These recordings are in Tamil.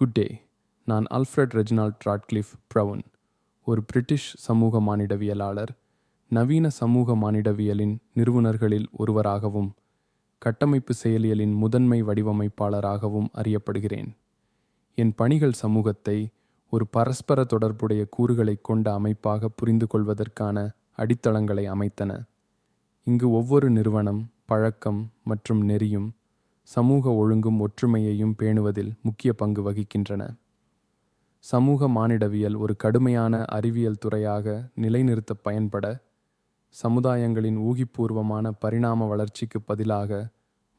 Good day. நான் அல்ஃப்ரெட் ரெஜினால்ட் ட்ராட்க்ளிஃப் ப்ரவுன் ஒரு பிரிட்டிஷ் சமூக மானிடவியலாளர். நவீன சமூக மானிடவியலின் நிறுவனர்களில் ஒருவராகவும் கட்டமைப்பு செயலியலின் முதன்மை வடிவமைப்பாளராகவும் அறியப்படுகிறேன். என் பணிகள் சமூகத்தை ஒரு பரஸ்பர தொடர்புடைய கூறுகளை கொண்ட அமைப்பாக புரிந்து கொள்வதற்கான அடித்தளங்களை அமைத்தன. இங்கு ஒவ்வொரு நிறுவனம் பழக்கம் மற்றும் நெறியும் சமூக ஒழுங்கும் ஒற்றுமையையும் பேணுவதில் முக்கிய பங்கு வகிக்கின்றன. சமூக மானிடவியல் ஒரு கடுமையான அறிவியல் துறையாக நிலைநிறுத்த பயன்பட சமுதாயங்களின் ஊகிப்பூர்வமான பரிணாம வளர்ச்சிக்கு பதிலாக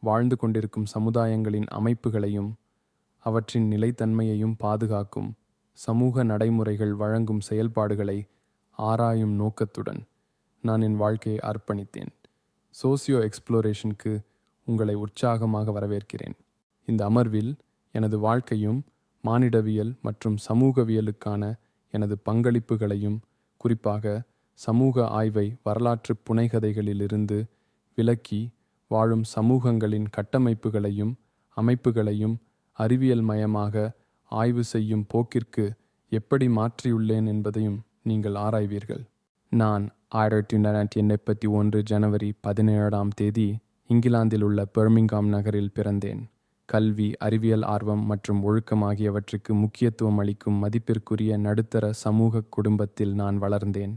வாழ்ந்து கொண்டிருக்கும் சமுதாயங்களின் அமைப்புகளையும் அவற்றின் நிலைத்தன்மையையும் பாதுகாக்கும் சமூக நடைமுறைகள் வழங்கும் செயல்பாடுகளை ஆராயும் நோக்கத்துடன் நான் என் வாழ்க்கையை அர்ப்பணித்தேன். சோசியோ எக்ஸ்ப்ளோரேஷனுக்கு உங்களை உற்சாகமாக வரவேற்கிறேன். இந்த அமர்வில் எனது வாழ்க்கையும் மானிடவியல் மற்றும் சமூகவியலுக்கான எனது பங்களிப்புகளையும் குறிப்பாக சமூக ஆய்வை வரலாற்று புனைகதைகளிலிருந்து விலக்கி வாழும் சமூகங்களின் கட்டமைப்புகளையும் அமைப்புகளையும் அறிவியல் மயமாக ஆய்வு செய்யும் போக்கிற்கு எப்படி மாற்றியுள்ளேன் என்பதையும் நீங்கள் ஆராய்வீர்கள். நான் ஆயிரத்தி தொள்ளாயிரத்தி எண்பத்தி ஒன்று ஜனவரி பதினேழாம் தேதி இங்கிலாந்தில் உள்ள பெர்மிங்காம் நகரில் பிறந்தேன். கல்வி அறிவியல் ஆர்வம் மற்றும் ஒழுக்கம் ஆகியவற்றுக்கு முக்கியத்துவம் அளிக்கும் மதிப்பிற்குரிய நடுத்தர சமூக குடும்பத்தில் நான் வளர்ந்தேன்.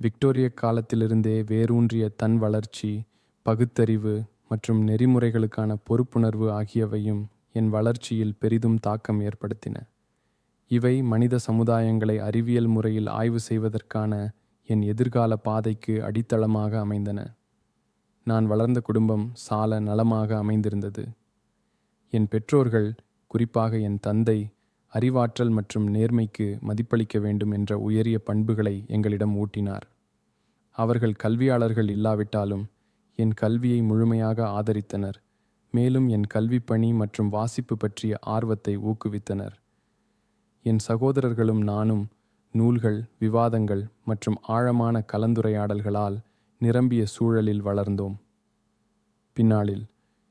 விக்டோரிய காலத்திலிருந்தே வேரூன்றிய தன் வளர்ச்சி பகுத்தறிவு மற்றும் நெறிமுறைகளுக்கான பொறுப்புணர்வு ஆகியவையும் என் வளர்ச்சியில் பெரிதும் தாக்கம் ஏற்படுத்தின. இவை மனித சமுதாயங்களை அறிவியல் முறையில் ஆய்வு செய்வதற்கான என் எதிர்கால பாதைக்கு அடித்தளமாக அமைந்தன. நான் வளர்ந்த குடும்பம் சால நலமாக அமைந்திருந்தது. என் பெற்றோர்கள் குறிப்பாக என் தந்தை அறிவாற்றல் மற்றும் நேர்மைக்கு மதிப்பளிக்க வேண்டும் என்ற உயரிய பண்புகளை எங்களிடம் ஊட்டினார். அவர்கள் கல்வியாளர்கள் இல்லாவிட்டாலும் என் கல்வியை முழுமையாக ஆதரித்தனர். மேலும் என் கல்வி பணி மற்றும் வாசிப்பு பற்றிய ஆர்வத்தை ஊக்குவித்தனர். என் சகோதரர்களும் நானும் நூல்கள் விவாதங்கள் மற்றும் ஆழமான கலந்துரையாடல்களால் நிரம்பிய சூழலில் வளர்ந்தோம். பின்னாளில்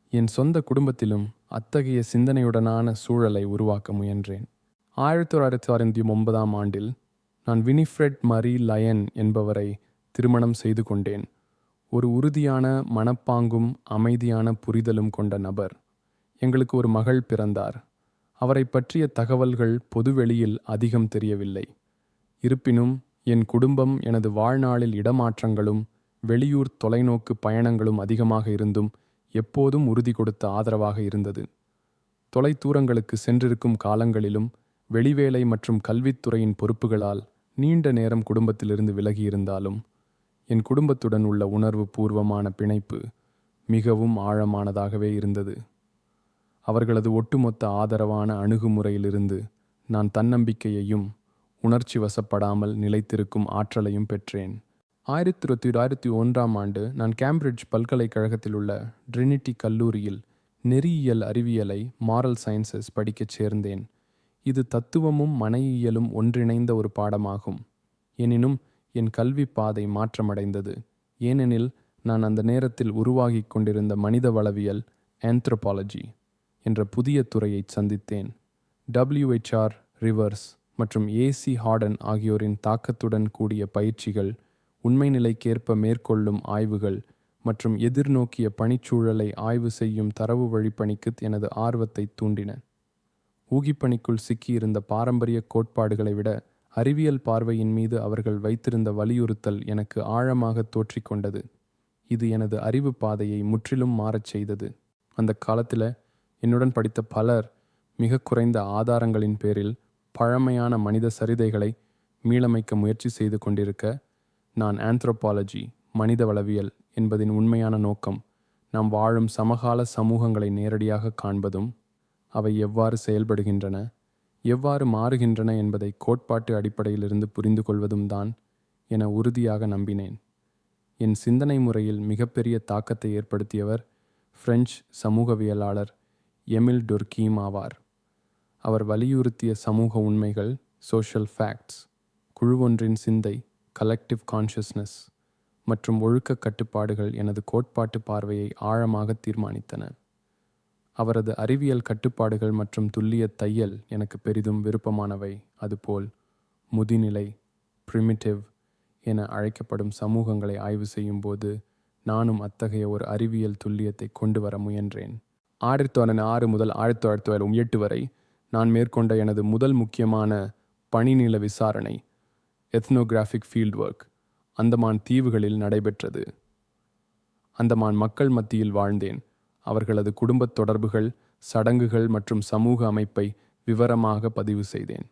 என் சொந்த குடும்பத்திலும் அத்தகைய சிந்தனையுடனான சூழலை உருவாக்க முயன்றேன். ஆயிரத்தி தொள்ளாயிரத்தி அறுபத்தி ஒன்பதாம் ஆண்டில் நான் வினிஃப்ரெட் மரி லயன் என்பவரை திருமணம் செய்து கொண்டேன். ஒரு உறுதியான மனப்பாங்கும் அமைதியான புரிதலும் கொண்ட நபர். எங்களுக்கு ஒரு மகள் பிறந்தார். அவரை பற்றிய தகவல்கள் பொதுவெளியில் அதிகம் தெரியவில்லை. இருப்பினும் என் குடும்பம் எனது வாழ்நாளில் இடமாற்றங்களும் வெளியூர் தொலைநோக்கு பயணங்களும் அதிகமாக இருந்தும் எப்போதும் உறுதி கொடுத்த ஆதரவாக இருந்தது. தொலைதூரங்களுக்கு சென்றிருக்கும் காலங்களிலும் வெளிவேலை மற்றும் கல்வித்துறையின் பொறுப்புகளால் நீண்ட நேரம் குடும்பத்திலிருந்து விலகியிருந்தாலும் என் குடும்பத்துடன் உள்ள உணர்வு பூர்வமான பிணைப்பு மிகவும் ஆழமானதாகவே இருந்தது. அவர்களது ஒட்டுமொத்த ஆதரவான அணுகுமுறையிலிருந்து நான் தன்னம்பிக்கையையும் உணர்ச்சி வசப்படாமல் நிலைத்திருக்கும் ஆற்றலையும் பெற்றேன். ஆயிரத்தி தொள்ளாயிரத்தி ஒன்றாம் ஆண்டு நான் கேம்பிரிட்ஜ் பல்கலைக்கழகத்தில் உள்ள ட்ரினிட்டி கல்லூரியில் நெறியியல் அறிவியலை மாரல் சயின்சஸ் படிக்கச் சேர்ந்தேன். இது தத்துவமும் மனையியலும் ஒன்றிணைந்த ஒரு பாடமாகும். எனினும் என் கல்வி பாதை மாற்றமடைந்தது. ஏனெனில் நான் அந்த நேரத்தில் உருவாகிக் கொண்டிருந்த மனிதவளவியல் ஆந்த்ரோபாலஜி என்ற புதிய துறையை சந்தித்தேன். டபிள்யூஹெச்ஆர் ரிவர்ஸ் மற்றும் ஏசி ஹார்டன் ஆகியோரின் தாக்கத்துடன் கூடிய பயிற்சிகள் உண்மை நிலைக்கேற்ப மேற்கொள்ளும் ஆய்வுகள் மற்றும் எதிர்நோக்கிய பணிச்சூழலை ஆய்வு செய்யும் தரவு வழிப்பணிக்கு எனது ஆர்வத்தை தூண்டின. ஊகிப்பணிக்குள் சிக்கியிருந்த பாரம்பரிய கோட்பாடுகளை விட அறிவியல் பார்வையின் மீது அவர்கள் வைத்திருந்த வலியுறுத்தல் எனக்கு ஆழமாக தோற்றிக்கொண்டது இது எனது அறிவு பாதையை முற்றிலும் மாறச் செய்தது. அந்த காலத்தில் என்னுடன் படித்த பலர் மிக குறைந்த ஆதாரங்களின் பேரில் பழமையான மனித சரிதைகளை மீளமைக்க முயற்சி செய்து கொண்டிருக்க நான் ஆந்த்ரோபாலஜி மனிதவளவியல் என்பதின் உண்மையான நோக்கம் நாம் வாழும் சமகால சமூகங்களை நேரடியாக காண்பதும் அவை எவ்வாறு செயல்படுகின்றன எவ்வாறு மாறுகின்றன என்பதை கோட்பாட்டு அடிப்படையிலிருந்து புரிந்து கொள்வதும் தான் என உறுதியாக நம்பினேன். என் சிந்தனை முறையில் மிகப்பெரிய தாக்கத்தை ஏற்படுத்தியவர் பிரெஞ்சு சமூகவியலாளர் எமில் டொர்கீம் ஆவார். அவர் வலியுறுத்திய சமூக உண்மைகள் சோஷியல் ஃபேக்ட்ஸ் குழுவொன்றின் சிந்தை கலெக்டிவ் கான்ஷியஸ்னஸ் மற்றும் ஒழுக்க கட்டுப்பாடுகள் எனது கோட்பாட்டு பார்வையை ஆழமாக தீர்மானித்தன. அவரது அறிவியல் கட்டுப்பாடுகள் மற்றும் துல்லிய தையல் எனக்கு பெரிதும் விருப்பமானவை. அதுபோல் முதிநிலை ப்ரிமிட்டிவ் என அழைக்கப்படும் சமூகங்களை ஆய்வு செய்யும்போது நானும் அத்தகைய ஒரு அறிவியல் துல்லியத்தை கொண்டு வர முயன்றேன். ஆயிரத்தி தொள்ளாயிரத்தி ஆறு முதல் ஆயிரத்தி தொள்ளாயிரத்தி தொள்ளாயிரத்தி எட்டு வரை நான் மேற்கொண்ட எனது முதல் முக்கியமான பணிநில விசாரணை எத்னோகிராஃபிக் ஃபீல்ட் ஒர்க் அந்தமான் தீவுகளில் நடைபெற்றது. அந்தமான் மக்கள் மத்தியில் வாழ்ந்தேன். அவர்களது குடும்பத் தொடர்புகள் சடங்குகள் மற்றும் சமூக அமைப்பை விவரமாக பதிவு செய்தேன்.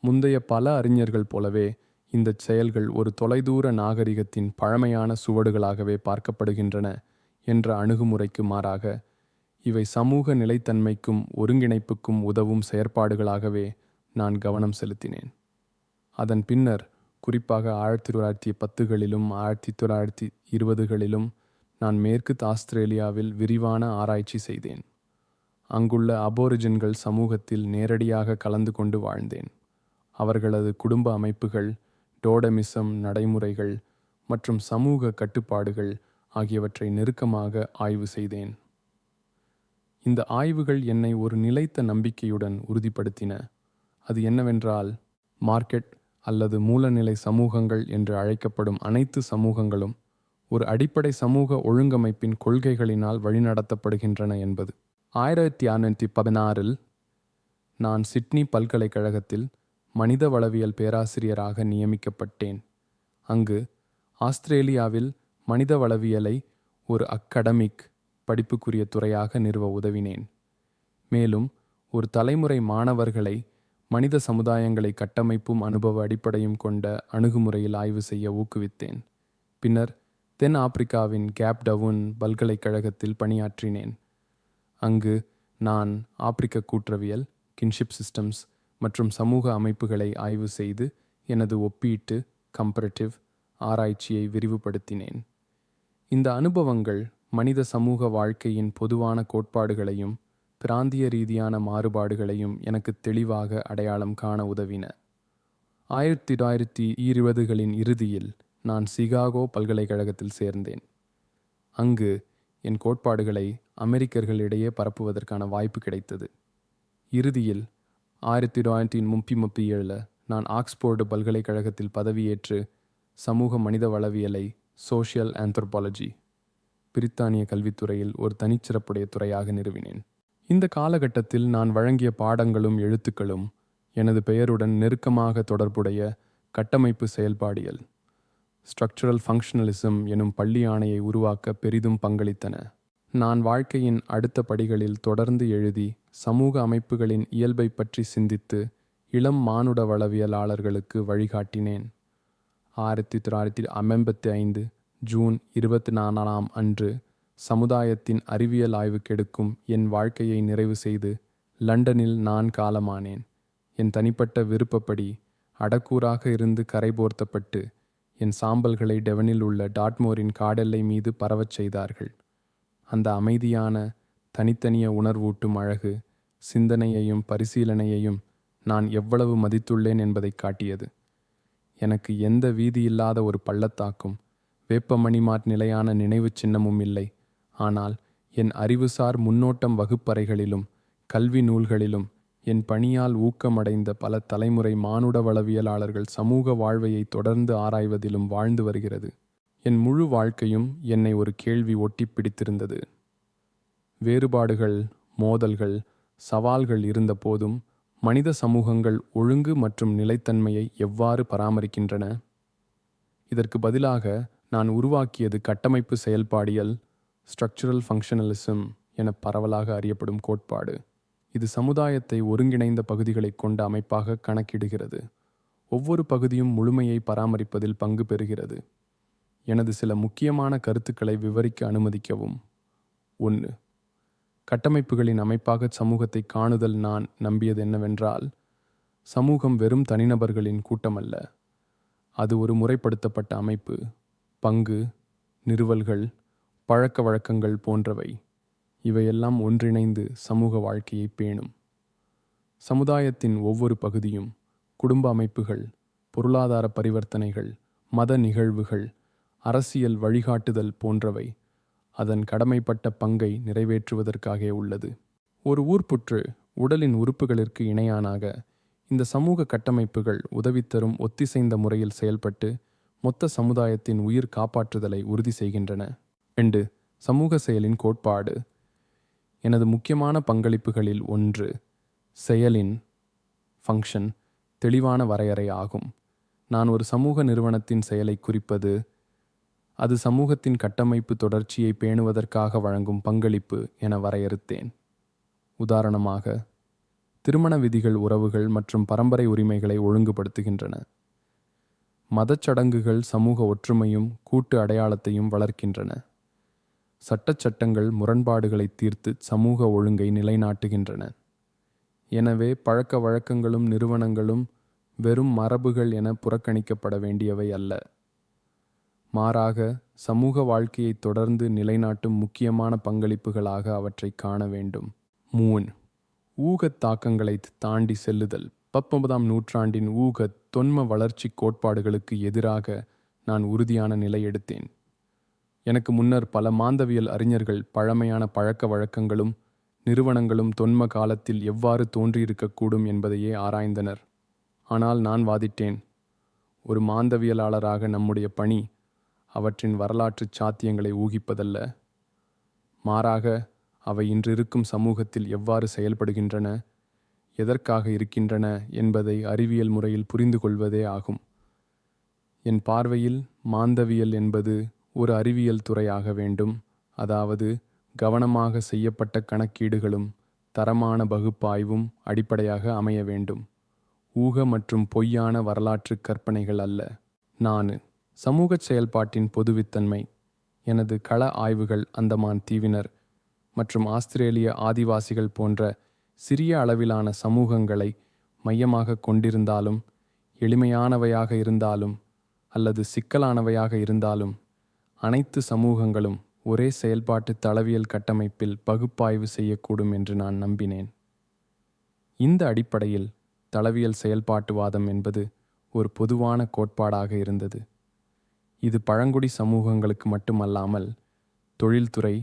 முந்தைய பல அறிஞர்கள் போலவே இந்தச் செயல்கள் ஒரு தொலைதூர நாகரிகத்தின் பழமையான சுவடுகளாகவே பார்க்கப்படுகின்றன என்ற அணுகுமுறைக்கு மாறாக இவை சமூக நிலைத்தன்மைக்கும் ஒருங்கிணைப்புக்கும் உதவும் செயற்பாடுகளாகவே நான் கவனம் செலுத்தினேன். அதன் பின்னர் குறிப்பாக ஆயிரத்தி தொள்ளாயிரத்தி பத்துகளிலும் ஆயிரத்தி தொள்ளாயிரத்தி இருபதுகளிலும் நான் மேற்கு ஆஸ்திரேலியாவில் விரிவான ஆராய்ச்சி செய்தேன். அங்குள்ள அபோரிஜின்கள் சமூகத்தில் நேரடியாக கலந்து கொண்டு வாழ்ந்தேன். அவர்களது குடும்ப அமைப்புகள் டோடமிசம் நடைமுறைகள் மற்றும் சமூக கட்டுப்பாடுகள் ஆகியவற்றை நெருக்கமாக ஆய்வு செய்தேன். இந்த ஆய்வுகள் என்னை ஒரு நிலைத்த நம்பிக்கையுடன் உறுதிப்படுத்தின. அது என்னவென்றால் மார்க்கெட் அல்லது மூலநிலை சமூகங்கள் என்று அழைக்கப்படும் அனைத்து சமூகங்களும் ஒரு அடிப்படை சமூக ஒழுங்கமைப்பின் கொள்கைகளினால் வழிநடத்தப்படுகின்றன என்பது. ஆயிரத்தி அறுநூற்றி பதினாறில் நான் சிட்னி பல்கலைக்கழகத்தில் மனித வளவியல் பேராசிரியராக நியமிக்கப்பட்டேன். அங்கு ஆஸ்திரேலியாவில் மனித வளவியலை ஒரு அக்கடமிக் படிப்புக்குரிய துறையாக நிறுவ உதவினேன். மேலும் ஒரு தலைமுறை மாணவர்களை மனித சமுதாயங்களை கட்டமைப்பும் அனுபவ அடிப்படையும் கொண்ட அணுகுமுறையில் ஆய்வு செய்ய ஊக்குவித்தேன். பின்னர் தென் ஆப்பிரிக்காவின் கேப் டவுன் பல்கலைக்கழகத்தில் பணியாற்றினேன். அங்கு நான் ஆப்பிரிக்க கூற்றவியல் கின்ஷிப் சிஸ்டம்ஸ் மற்றும் சமூக அமைப்புகளை ஆய்வு செய்து எனது ஒப்பீட்டு கம்பரட்டிவ் ஆராய்ச்சியை விரிவுபடுத்தினேன். இந்த அனுபவங்கள் மனித சமூக வாழ்க்கையின் பொதுவான கோட்பாடுகளையும் பிராந்திய ரீதியான மாறுபாடுகளையும் எனக்கு தெளிவாக அடையாளம் காண உதவின. ஆயிரத்தி தொள்ளாயிரத்தி இருபதுகளின் இறுதியில் நான் சிகாகோ பல்கலைக்கழகத்தில் சேர்ந்தேன். அங்கு என் கோட்பாடுகளை அமெரிக்கர்களிடையே பரப்புவதற்கான வாய்ப்பு கிடைத்தது. இறுதியில் ஆயிரத்தி தொள்ளாயிரத்தி முப்பி முப்பத்தி ஏழில் நான் ஆக்ஸ்போர்டு பல்கலைக்கழகத்தில் பதவியேற்று சமூக மனித வளவியலை சோஷியல் ஆந்த்ரோபாலஜி பிரித்தானிய கல்வித்துறையில் ஒரு தனிச்சிறப்புடைய துறையாக நிறுவினேன். இந்த காலகட்டத்தில் நான் வழங்கிய பாடங்களும் எழுத்துக்களும் எனது பெயருடன் நெருக்கமாக தொடர்புடைய கட்டமைப்பு செயல்பாடியல் ஸ்ட்ரக்சரல் ஃபங்க்ஷனலிசம் எனும் பள்ளி ஆணையை உருவாக்க பெரிதும் பங்களித்தன. நான் வாழ்க்கையின் அடுத்த படிகளில் தொடர்ந்து எழுதி சமூக அமைப்புகளின் இயல்பை பற்றி சிந்தித்து இளம் மானுட வளவியலாளர்களுக்கு வழிகாட்டினேன். ஆயிரத்தி தொள்ளாயிரத்தி ஐம்பத்தி ஐந்து ஜூன் இருபத்தி நாலாம் அன்று சமுதாயத்தின் அறிவியல் ஆய்வு கெடுக்கும் என் வாழ்க்கையை நிறைவு செய்து லண்டனில் நான் காலமானேன். என் தனிப்பட்ட விருப்பப்படி அடக்கூறாக இருந்து கரைபோர்த்தப்பட்டு என் சாம்பல்களை டெவனில் உள்ள டாட்மோரின் காடெல்லை மீது பரவச் செய்தார்கள். அந்த அமைதியான தனித்தனிய உணர்வூட்டும் அழகு சிந்தனையையும் பரிசீலனையையும் நான் எவ்வளவு மதித்துள்ளேன் என்பதை காட்டியது. எனக்கு எந்த வீதி இல்லாத ஒரு பள்ளத்தாக்கும் வேப்பமணிமாட் நிலையான நினைவு சின்னமும் இல்லை. ஆனால் என் அறிவுசார் முன்னோட்டம் வகுப்பறைகளிலும் கல்வி நூல்களிலும் என் பணியால் ஊக்கமடைந்த பல தலைமுறை மானுட வளவியலாளர்கள் சமூக வாழ்வையை தொடர்ந்து ஆராய்வதிலும் வாழ்ந்து வருகிறது. என் முழு வாழ்க்கையும் என்னை ஒரு கேள்வி ஒட்டி பிடித்திருந்தது. வேறுபாடுகள் மோதல்கள் சவால்கள் இருந்தபோதும் மனித சமூகங்கள் ஒழுங்கு மற்றும் நிலைத்தன்மையை எவ்வாறு பராமரிக்கின்றன? இதற்கு பதிலாக நான் உருவாக்கியது கட்டமைப்பு செயல்பாடியல் ஸ்ட்ரக்சரல் ஃபங்க்ஷனலிசம் என பரவலாக அறியப்படும் கோட்பாடு இது சமுதாயத்தை ஒருங்கிணைந்த பகுதிகளை கொண்ட அமைப்பாக கணக்கிடுகிறது. ஒவ்வொரு பகுதியும் முழுமையை பராமரிப்பதில் பங்கு பெறுகிறது. எனது சில முக்கியமான கருத்துக்களை விவரிக்க அனுமதிக்கவும். ஒன்று கட்டமைப்புகளின் அமைப்பாக சமூகத்தை காணுதல் நான் நம்பியது என்னவென்றால் சமூகம் வெறும் தனிநபர்களின் கூட்டமல்ல. அது ஒரு முறைப்படுத்தப்பட்ட அமைப்பு பங்கு நிறுவல்கள் பழக்க வழக்கங்கள் போன்றவை இவையெல்லாம் ஒன்றிணைந்து சமூக வாழ்க்கையை பேணும். சமுதாயத்தின் ஒவ்வொரு பகுதியும் குடும்ப அமைப்புகள் பொருளாதார பரிவர்த்தனைகள் மத நிகழ்வுகள் அரசியல் வழிகாட்டுதல் போன்றவை அதன் கடமைப்பட்ட பங்கை நிறைவேற்றுவதற்காக உள்ளது. ஒரு ஊர்ப்புற்று உடலின் உறுப்புகளிற்கு இணையானாக இந்த சமூக கட்டமைப்புகள் உதவித்தரும் ஒத்திசைந்த முறையில் செயல்பட்டு மொத்த சமுதாயத்தின் உயிர் காப்பாற்றுதலை உறுதி செய்கின்றன. ரெண்டு சமூக செயலின் கோட்பாடு. எனது முக்கியமான பங்களிப்புகளில் ஒன்று செயலின் ஃபங்க்ஷன் தெளிவான வரையறை ஆகும். நான் ஒரு சமூக நிறுவனத்தின் செயலை குறிப்பது அது சமூகத்தின் கட்டமைப்பு தொடர்ச்சியை பேணுவதற்காக வழங்கும் பங்களிப்பு என வரையறுத்தேன். உதாரணமாக திருமண விதிகள் உறவுகள் மற்றும் பரம்பரை உரிமைகளை ஒழுங்குபடுத்துகின்றன. மதச்சடங்குகள் சமூக ஒற்றுமையும் கூட்டு அடையாளத்தையும் வளர்க்கின்றன. சட்டச்சட்டங்கள் முரண்பாடுகளை தீர்த்து சமூக ஒழுங்கை நிலைநாட்டுகின்றன. எனவே பழக்க வழக்கங்களும் நிறுவனங்களும் வெறும் மரபுகள் என புறக்கணிக்கப்பட வேண்டியவை அல்ல. மாறாக சமூக வாழ்க்கையை தொடர்ந்து நிலைநாட்டும் முக்கியமான பங்களிப்புகளாக அவற்றை காண வேண்டும். மூன் ஊகத் தாக்கங்களை தாண்டி செல்லுதல். பத்தொன்பதாம் நூற்றாண்டின் ஊக தொன்ம வளர்ச்சி கோட்பாடுகளுக்கு எதிராக நான் உறுதியான நிலை எடுத்தேன். எனக்கு முன்னர் பல மாந்தவியல் அறிஞர்கள் பழமையான பழக்க வழக்கங்களும் நிறுவனங்களும் தொன்ம காலத்தில் எவ்வாறு தோன்றியிருக்கக்கூடும் என்பதையே ஆராய்ந்தனர். ஆனால் நான் வாதிட்டேன். ஒரு மாந்தவியலாளராக நம்முடைய பணி அவற்றின் வரலாற்றுச் சாத்தியங்களை ஊகிப்பதல்ல. மாறாக அவை இன்றிருக்கும் சமூகத்தில் எவ்வாறு செயல்படுகின்றன எதற்காக இருக்கின்றன என்பதை அறிவியல் முறையில் புரிந்து கொள்வதே ஆகும். என் பார்வையில் மாந்தவியல் என்பது ஒரு அறிவியல் துறையாக வேண்டும். அதாவது கவனமாக செய்யப்பட்ட கணக்கீடுகளும் தரமான பகுப்பாய்வும் அடிப்படையாக அமைய வேண்டும். ஊக மற்றும் பொய்யான வரலாற்று கற்பனைகள் அல்ல. நானு சமூக செயல்பாட்டின் பொதுவித்தன்மை. எனது கள ஆய்வுகள் அந்தமான் தீவினர் மற்றும் ஆஸ்திரேலிய ஆதிவாசிகள் போன்ற சிறிய அளவிலான சமூகங்களை மையமாக கொண்டிருந்தாலும் எளிமையானவையாக இருந்தாலும் அல்லது சிக்கலானவையாக இருந்தாலும் அனைத்து சமூகங்களும் ஒரே செயல்பாட்டு தளவியல் கட்டமைப்பில் பகுப்பாய்வு செய்யக்கூடும் என்று நான் நம்பினேன். இந்த அடிப்படையில் தளவியல் செயல்பாட்டுவாதம் என்பது ஒரு பொதுவான கோட்பாடாக இருந்தது. இது பழங்குடி சமூகங்களுக்கு மட்டுமல்லாமல் தொழில்துறை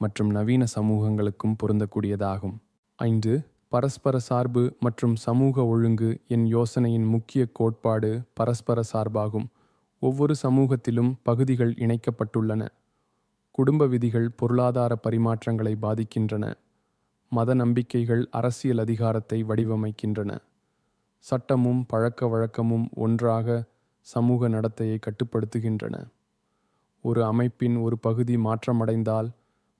மற்றும் நவீன சமூகங்களுக்கும் பொருந்தக்கூடியதாகும். ஐந்து பரஸ்பர சார்பு மற்றும் சமூக ஒழுங்கு என் யோசனையின் முக்கிய கோட்பாடு பரஸ்பர சார்பாகும். ஒவ்வொரு சமூகத்திலும் பகுதிகள் இணைக்கப்பட்டுள்ளன. குடும்ப விதிகள் பொருளாதார பரிமாற்றங்களை பாதிக்கின்றன. மத நம்பிக்கைகள் அரசியல் அதிகாரத்தை வடிவமைக்கின்றன. சட்டமும் பழக்க வழக்கமும் ஒன்றாக சமூக நடத்தையை கட்டுப்படுத்துகின்றன. ஒரு அமைப்பின் ஒரு பகுதி மாற்றமடைந்தால்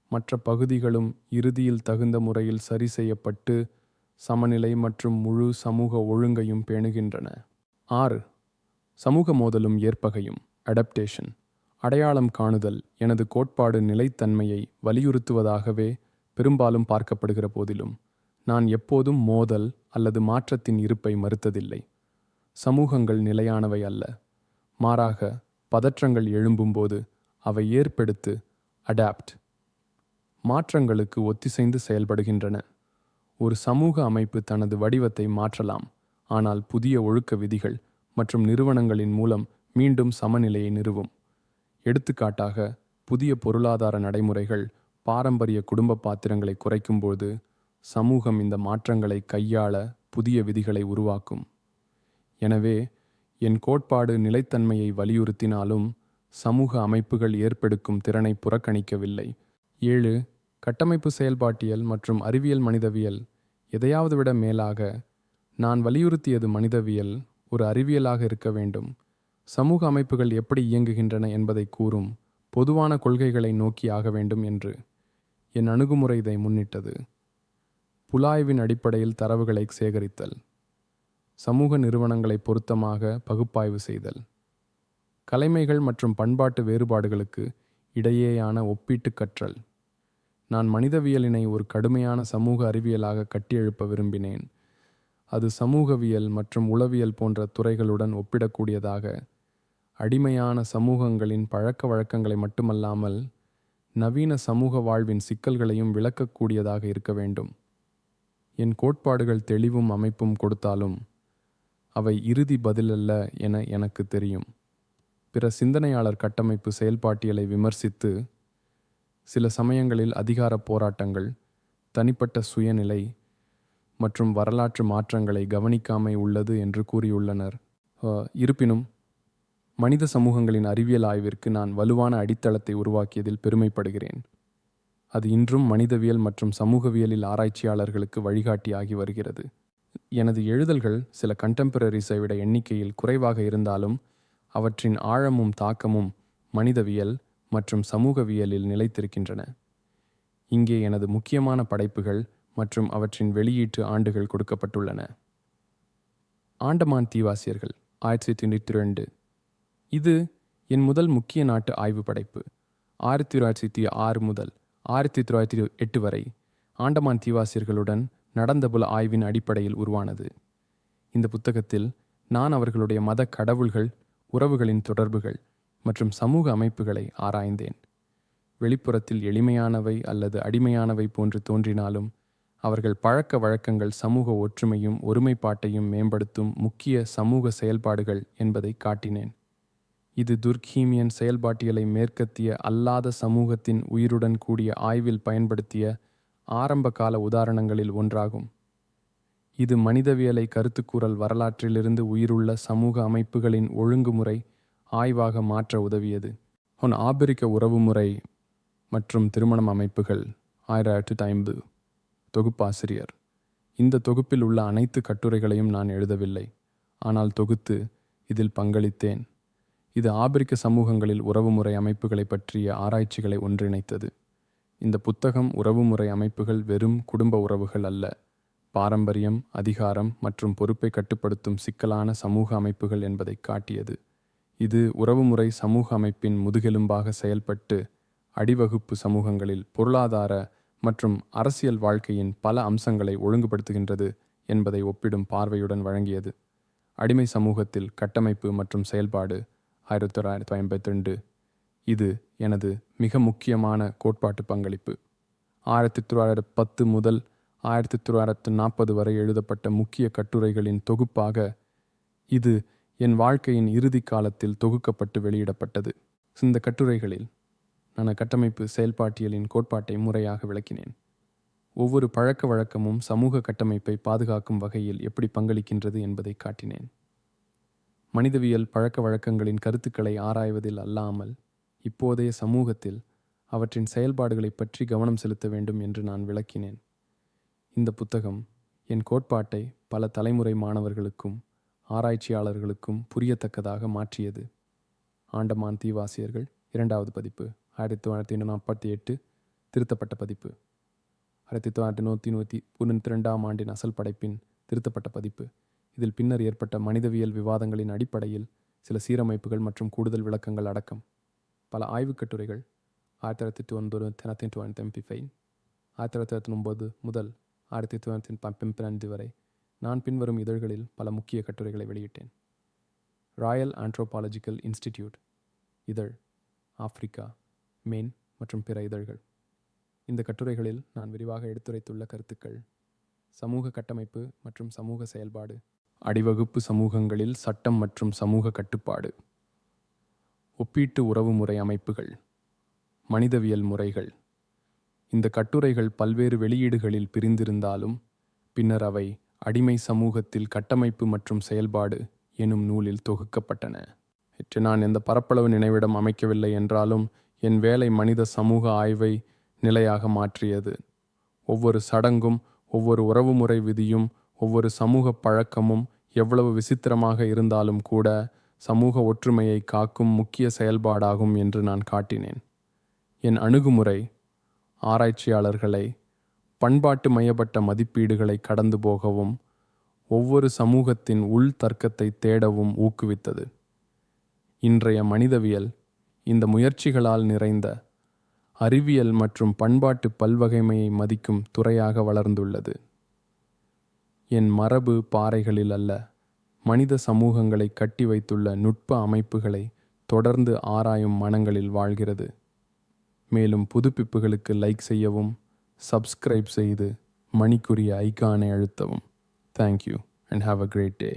மற்ற பகுதிகளும் இறுதியில் தகுந்த முறையில் சரி செய்யப்பட்டு சமநிலை மற்றும் முழு சமூக ஒழுங்கையும் பேணுகின்றன. ஆறு. சமூக மோதலும் ஏற்பகையும். அடப்டேஷன் அடையாளம் காணுதல் எனது கோட்பாடு நிலைத்தன்மையை வலியுறுத்துவதாகவே பெரும்பாலும் பார்க்கப்படுகிற போதிலும் நான் எப்போதும் மோதல் அல்லது மாற்றத்தின் இருப்பை மறுத்ததில்லை. சமூகங்கள் நிலையானவை அல்ல. மாறாக பதற்றங்கள் எழும்பும்போது அவை ஏற்படுத்து அடாப்ட் மாற்றங்களுக்கு ஒத்திசைந்து செயல்படுகின்றன. ஒரு சமூக அமைப்பு தனது வடிவத்தை மாற்றலாம் ஆனால் புதிய ஒழுக்க விதிகள் மற்றும் நிறுவனங்களின் மூலம் மீண்டும் சமநிலையை நிறுவும். எடுத்துக்காட்டாக புதிய பொருளாதார நடைமுறைகள் பாரம்பரிய குடும்ப பாத்திரங்களை குறைக்கும்போது சமூகம் இந்த மாற்றங்களை கையாள புதிய விதிகளை உருவாக்கும். எனவே என் கோட்பாடு நிலைத்தன்மையை வலியுறுத்தினாலும் சமூக அமைப்புகள் ஏற்பெடுக்கும் திறனை புறக்கணிக்கவில்லை. ஏழு கட்டமைப்பு செயல்பாட்டியல் மற்றும் அறிவியல் மனிதவியல் எதையாவது விட மேலாக நான் வலியுறுத்தியது மனிதவியல் ஒரு அறிவியலாக இருக்க வேண்டும். சமூக அமைப்புகள் எப்படி இயங்குகின்றன என்பதை கூறும் பொதுவான கொள்கைகளை நோக்கி ஆக வேண்டும் என்று என் அணுகுமுறை இதை முன்னிட்டது. புலாய்வின் அடிப்படையில் தரவுகளை சேகரித்தல். சமூக நிறுவனங்களை பொருத்தமாக பகுப்பாய்வு செய்தல். கலைமைகள் மற்றும் பண்பாட்டு வேறுபாடுகளுக்கு இடையேயான ஒப்பீட்டு கற்றல். நான் மனிதவியலினை ஒரு கடுமையான சமூக அறிவியலாக கட்டியெழுப்ப விரும்பினேன். அது சமூகவியல் மற்றும் உளவியல் போன்ற துறைகளுடன் ஒப்பிடக்கூடியதாக. அடிமையான சமூகங்களின் பழக்க வழக்கங்களை மட்டுமல்லாமல் நவீன சமூக வாழ்வின் சிக்கல்களையும் விளக்கக்கூடியதாக இருக்க வேண்டும். என் கோட்பாடுகள் தெளிவும் அமைப்பும் கொடுத்தாலும் அவை இறுதி பதிலல்ல என எனக்கு தெரியும். பிற சிந்தனையாளர் கட்டமைப்பு செயல்பாட்டியலை விமர்சித்து சில சமயங்களில் அதிகார போராட்டங்கள் தனிப்பட்ட சுயநிலை மற்றும் வரலாற்று மாற்றங்களை கவனிக்காமை உள்ளது என்று கூறியுள்ளனர். இருப்பினும் மனித சமூகங்களின் அறிவியல் ஆய்விற்கு நான் வலுவான அடித்தளத்தை உருவாக்கியதில் பெருமைப்படுகிறேன். அது இன்றும் மனிதவியல் மற்றும் சமூகவியலில் ஆராய்ச்சியாளர்களுக்கு வழிகாட்டியாகி வருகிறது. எனது எழுதல்கள் சில கண்டெம்பரரிஸை விட எண்ணிக்கையில் குறைவாக இருந்தாலும் அவற்றின் ஆழமும் தாக்கமும் மனிதவியல் மற்றும் சமூகவியலில் நிலைத்திருக்கின்றன. இங்கே எனது முக்கியமான படைப்புகள் மற்றும் அவற்றின் வெளியீட்டு ஆண்டுகள் கொடுக்கப்பட்டுள்ளன. ஆண்டமான் தீவாசியர்கள் ஆயிரத்தி தொண்ணூற்றி ரெண்டு இது என் முதல் முக்கிய நாட்டு ஆய்வு படைப்பு. ஆயிரத்தி தொள்ளாயிரத்தி ஆறு முதல் ஆயிரத்தி தொள்ளாயிரத்தி எட்டு வரை ஆண்டமான் தீவாசியர்களுடன் நடந்த புல ஆய்வின் அடிப்படையில் உருவானது. இந்த புத்தகத்தில் நான் அவர்களுடைய மத கடவுள்கள் உறவுகளின் தொடர்புகள் மற்றும் சமூக அமைப்புகளை ஆராய்ந்தேன். வெளிப்புறத்தில் எளிமையானவை அல்லது அடிமையானவை போன்று தோன்றினாலும் அவர்கள் பழக்க வழக்கங்கள் சமூக ஒற்றுமையும் ஒருமைப்பாட்டையும் மேம்படுத்தும் முக்கிய சமூக செயல்பாடுகள் என்பதை காட்டினேன். இது துர்க்கீமியன் செயல்பாட்டியலை மேற்கத்திய அல்லாத சமூகத்தின் உயிருடன் கூடிய ஆய்வில் பயன்படுத்திய ஆரம்பகால உதாரணங்களில் ஒன்றாகும். இது மனிதவியலை கருத்துக்கூறல் வரலாற்றிலிருந்து உயிருள்ள சமூக அமைப்புகளின் ஒழுங்குமுறை ஆய்வாக மாற்ற உதவியது. ஹொன் ஆபிரிக்க உறவுமுறை மற்றும் திருமணம் அமைப்புகள் ஆயிரத்தி ஐம்பது. தொகுப்பாசிரியர் இந்த தொகுப்பில் உள்ள அனைத்து கட்டுரைகளையும் நான் எழுதவில்லை. ஆனால் தொகுத்து இதில் பங்களித்தேன். இது ஆபிரிக்க சமூகங்களில் உறவுமுறை அமைப்புகளை பற்றிய ஆராய்ச்சிகளை ஒன்றிணைத்தது. இந்த புத்தகம் உறவுமுறை அமைப்புகள் வெறும் குடும்ப உறவுகள் அல்ல. பாரம்பரியம் அதிகாரம் மற்றும் பொறுப்பை கட்டுப்படுத்தும் சிக்கலான சமூக அமைப்புகள் என்பதை காட்டியது. இது உறவுமுறை சமூக அமைப்பின் முதுகெலும்பாக செயல்பட்டு அடிவகுப்பு சமூகங்களில் பொருளாதார மற்றும் அரசியல் வாழ்க்கையின் பல அம்சங்களை ஒழுங்குபடுத்துகின்றது என்பதை ஒப்பிடும் பார்வையுடன் வழங்கியது. அடிமை சமூகத்தில் கட்டமைப்பு மற்றும் செயல்பாடு ஆயிரத்தி தொள்ளாயிரத்தி ஐம்பத்தி ரெண்டு. இது எனது மிக முக்கியமான கோட்பாட்டு பங்களிப்பு. ஆயிரத்தி தொள்ளாயிரத்தி பத்து முதல் ஆயிரத்தி தொள்ளாயிரத்து நாற்பது வரை எழுதப்பட்ட முக்கிய கட்டுரைகளின் தொகுப்பாக இது என் வாழ்க்கையின் இறுதி காலத்தில் தொகுக்கப்பட்டு வெளியிடப்பட்டது. இந்த கட்டுரைகளில் நான் கட்டமைப்பு செயல்பாட்டியலின் கோட்பாட்டை முறையாக விளக்கினேன். ஒவ்வொரு பழக்க வழக்கமும் சமூக கட்டமைப்பை பாதுகாக்கும் வகையில் எப்படி பங்களிக்கின்றது என்பதை காட்டினேன். மனிதவியல் பழக்க வழக்கங்களின் கருத்துக்களை ஆராய்வதில் அல்லாமல் இப்போதைய சமூகத்தில் அவற்றின் செயல்பாடுகளைப் பற்றி கவனம் செலுத்த வேண்டும் என்று நான் விளக்கினேன். இந்த புத்தகம் என் கோட்பாட்டை பல தலைமுறை மாணவர்களுக்கும் ஆராய்ச்சியாளர்களுக்கும் புரியத்தக்கதாக மாற்றியது. ஆண்டமான் தீவாசியர்கள் இரண்டாவது பதிப்பு. ஆயிரத்தி தொள்ளாயிரத்தி நாற்பத்தி எட்டு திருத்தப்பட்ட பதிப்பு. ஆயிரத்தி தொள்ளாயிரத்தி நூற்றி நூற்றி தொண்ணூற்றி ரெண்டாம் ஆண்டின் அசல் படைப்பின் திருத்தப்பட்ட பதிப்பு. இதில் பின்னர் ஏற்பட்ட மனிதவியல் விவாதங்களின் அடிப்படையில் சில சீரமைப்புகள் மற்றும் கூடுதல் விளக்கங்கள் அடக்கம். பல ஆய்வுக் கட்டுரைகள் ஆயிரத்தி தொள்ளாயிரத்தி ஒன்பது தொண்ணூற்றி தொள்ளாயிரத்தி எம்பி ஃபைன் ஆயிரத்தி தொள்ளாயிரத்தி ஒன்பது முதல் ஆயிரத்தி தொள்ளாயிரத்தி பம்பிரண்டு வரை நான் பின்வரும் இதழ்களில் பல முக்கிய கட்டுரைகளை வெளியிட்டேன். ராயல் ஆண்ட்ரோபாலஜிக்கல் இன்ஸ்டிடியூட் இதழ் ஆப்பிரிக்கா. மேன் மற்றும் பிற இதழ்கள். இந்த கட்டுரைகளில் நான் விரிவாக எடுத்துரைத்துள்ள கருத்துக்கள். சமூக கட்டமைப்பு மற்றும் சமூக செயல்பாடு. அடிவகுப்பு சமூகங்களில் சட்டம் மற்றும் சமூக கட்டுப்பாடு. ஒப்பீட்டு உறவுமுறை அமைப்புகள். மனிதவியல் முறைகள். இந்த கட்டுரைகள் பல்வேறு வெளியீடுகளில் பிரிந்திருந்தாலும் பின்னர் அவை அடிமை சமூகத்தில் கட்டமைப்பு மற்றும் செயல்பாடு எனும் நூலில் தொகுக்கப்பட்டன. இன்று நான் எந்த பரப்பளவு நினைவிடம் அமைக்கவில்லை என்றாலும் என் வேலை மனித சமூக ஆய்வை நிலையாக மாற்றியது. ஒவ்வொரு சடங்கும் ஒவ்வொரு உறவுமுறை விதியும் ஒவ்வொரு சமூக பழக்கமும் எவ்வளவு விசித்திரமாக இருந்தாலும் கூட சமூக ஒற்றுமையை காக்கும் முக்கிய செயல்பாடாகும் என்று நான் காட்டினேன். என் அணுகுமுறை ஆராய்ச்சியாளர்களை பண்பாட்டு மையப்பட்ட மதிப்பீடுகளை கடந்து போகவும் ஒவ்வொரு சமூகத்தின் உள் தர்க்கத்தை தேடவும் ஊக்குவித்தது. இன்றைய மனிதவியல் இந்த முயற்சிகளால் நிறைந்த அறிவியல் மற்றும் பண்பாட்டு பல்வகைமையை மதிக்கும் துறையாக வளர்ந்துள்ளது. என் மரபு பாறைகளில் அல்ல மனித சமூகங்களை கட்டி வைத்துள்ள நுட்ப அமைப்புகளை தொடர்ந்து ஆராயும் மனங்களில் வாழ்கிறது. மேலும் புதுப்பிப்புகளுக்கு லைக் செய்யவும் சப்ஸ்கிரைப் செய்து மணிக்குரிய ஐகானை அழுத்தவும். Thank you and have a great day